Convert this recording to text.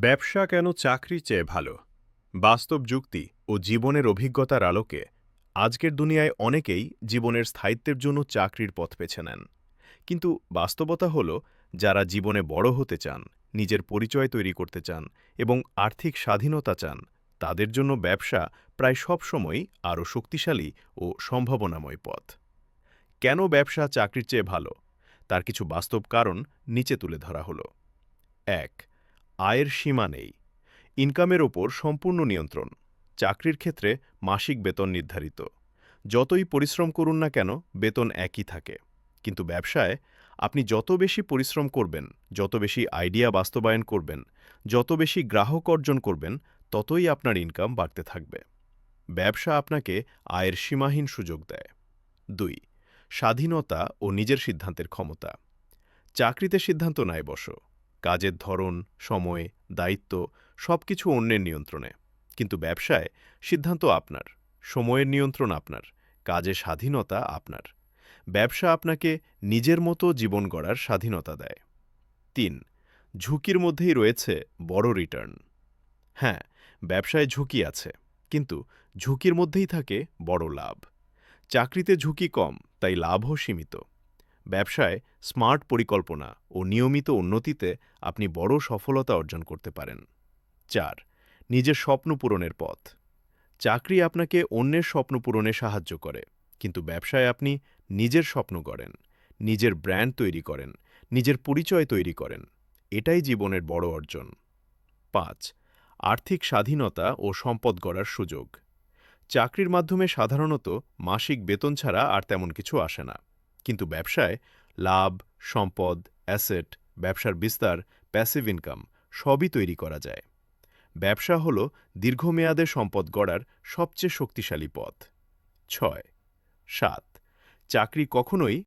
ব্যবসা কেন চাকরির চেয়ে ভালো? বাস্তব যুক্তি ও জীবনের অভিজ্ঞতার আলোকে আজকের দুনিয়ায় অনেকেই জীবনের স্থায়িত্বের জন্য চাকরির পথ বেছে নেন। কিন্তু বাস্তবতা হল, যারা জীবনে বড় হতে চান, নিজের পরিচয় তৈরি করতে চান এবং আর্থিক স্বাধীনতা চান, তাদের জন্য ব্যবসা প্রায় সবসময়ই আরও শক্তিশালী ও সম্ভাবনাময় পথ। কেন ব্যবসা চাকরির চেয়ে ভালো? তার কিছু বাস্তব কারণ নিচে তুলে ধরা হলো। এক আয়ের সীমা নেই। ইনকামের ওপর সম্পূর্ণ নিয়ন্ত্রণ। চাকরির ক্ষেত্রে মাসিক বেতন নির্ধারিত। যতই পরিশ্রম করুন না কেন, বেতন একই থাকে। কিন্তু ব্যবসায় আপনি যত বেশি পরিশ্রম করবেন, যত বেশি আইডিয়া বাস্তবায়ন করবেন, যত বেশি গ্রাহক অর্জন করবেন, ততই আপনার ইনকাম বাড়তে থাকবে। ব্যবসা আপনাকে আয়ের সীমাহীন সুযোগ দেয়। দুই, স্বাধীনতা ও নিজের সিদ্ধান্তের ক্ষমতা। চাকরিতে সিদ্ধান্ত নেয় বসো। কাজের ধরন, সময়, দায়িত্ব, সবকিছু অন্যের নিয়ন্ত্রণে। কিন্তু ব্যবসায় সিদ্ধান্ত আপনার, সময়ের নিয়ন্ত্রণ আপনার কাজে স্বাধীনতা আপনার। ব্যবসা আপনাকে নিজের মতো জীবন গড়ার স্বাধীনতা দেয়। তিন, ঝুঁকির মধ্যেই রয়েছে বড় রিটার্ন হ্যাঁ ব্যবসায় ঝুঁকি আছে, কিন্তু ঝুঁকির মধ্যেই থাকে বড় লাভ। চাকরিতে ঝুঁকি কম, তাই লাভও সীমিত। ব্যবসায় স্মার্ট পরিকল্পনা ও নিয়মিত উন্নতিতে আপনি বড় সফলতা অর্জন করতে পারেন। চার, নিজের স্বপ্ন পূরণের পথ। চাকরি আপনাকে অন্যের স্বপ্ন পূরণে সাহায্য করে, কিন্তু ব্যবসায় আপনি নিজের স্বপ্ন গড়েন, নিজের ব্র্যান্ড তৈরি করেন, নিজের পরিচয় তৈরি করেন, এটাই জীবনের বড় অর্জন। পাঁচ, আর্থিক স্বাধীনতা ও সম্পদ গড়ার সুযোগ। চাকরির মাধ্যমে সাধারণত মাসিক বেতন ছাড়া আর তেমন কিছু আসে না। কিন্তু ব্যবসায় লাভ, সম্পদ, অ্যাসেট, ব্যবসার বিস্তার, প্যাসিভ ইনকাম সবই তৈরি করা যায়। ব্যবসা হল দীর্ঘমেয়াদে সম্পদ গড়ার সবচেয়ে শক্তিশালী পথ। ছয়, সাত, চাকরি কখনোই